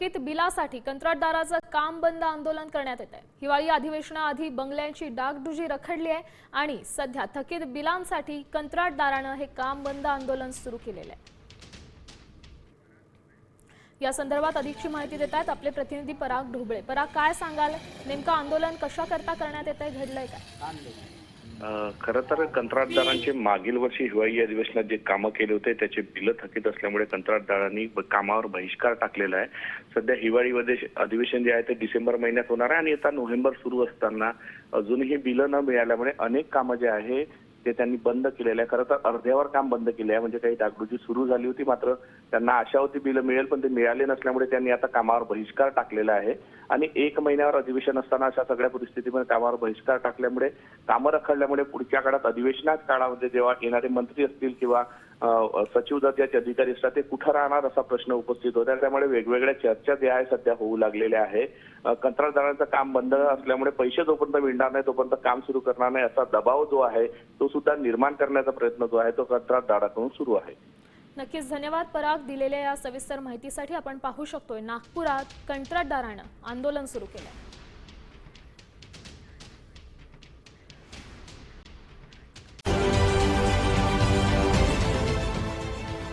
थकीत बिलासाठी कंत्राटदाराचं काम बंद आंदोलन करण्यात येत आहे हिवाळी अधिवेशनाआधी बंगल्यांची डागडुजी रखडली आहे आणि सध्या थकीत बिलांसाठी कंत्राटदारानं हे काम बंद आंदोलन सुरू केलेलं आहे. या संदर्भात अधिकची माहिती देत आहेत आपले प्रतिनिधी पराग ढोबळे. पराग काय सांगाल? नेमकं आंदोलन कशा करता करण्यात येत आहे घडलंय काय? खरं तर कंत्राटदारांचे मागील वर्षी हिवाळी अधिवेशनात जे कामं केले होते त्याचे बिलं थकीत असल्यामुळे कंत्राटदारांनी कामावर बहिष्कार टाकलेला आहे. सध्या हिवाळी अधिवेशन जे आहे ते डिसेंबर महिन्यात होणार आहे आणि आता नोव्हेंबर सुरू असताना अजूनही बिलं न मिळाल्यामुळे अनेक कामं जे आहे ते त्यांनी बंद केलेलं आहे. खरं तर अर्ध्यावर काम बंद केले आहे म्हणजे काही डागडुजी सुरू झाली होती मात्र त्यांना आशा होती बिलं मिळेल पण ते मिळाले नसल्यामुळे त्यांनी आता कामावर बहिष्कार टाकलेला आहे. आणि एक महिन्यावर अधिवेशन असताना अशा सगळ्या परिस्थितीमध्ये कामावर बहिष्कार टाकल्यामुळे कामं रखडल्यामुळे पुढच्या काळात अधिवेशनात काळामध्ये जेव्हा येणारे मंत्री असतील किंवा सचिव दर्जाचे अधिकारी असतात ते कुठं राहणार असा प्रश्न उपस्थित होता. त्यामुळे वेगवेगळ्या चर्चा ज्या आहे सध्या होऊ लागलेल्या आहे. कंत्राटदारांचं काम बंद असल्यामुळे पैसे जोपर्यंत मिळणार नाही तोपर्यंत काम सुरू करणार नाही असा दबाव जो आहे तो सुद्धा निर्माण करण्याचा प्रयत्न जो आहे तो कंत्राटदाराकडून सुरू आहे. नक्कीच धन्यवाद पराग. दिलेल्या या सविस्तर माहितीसाठी आपण पाहू शकतोय नागपुरात कंत्राटदारानं आंदोलन सुरू केलं.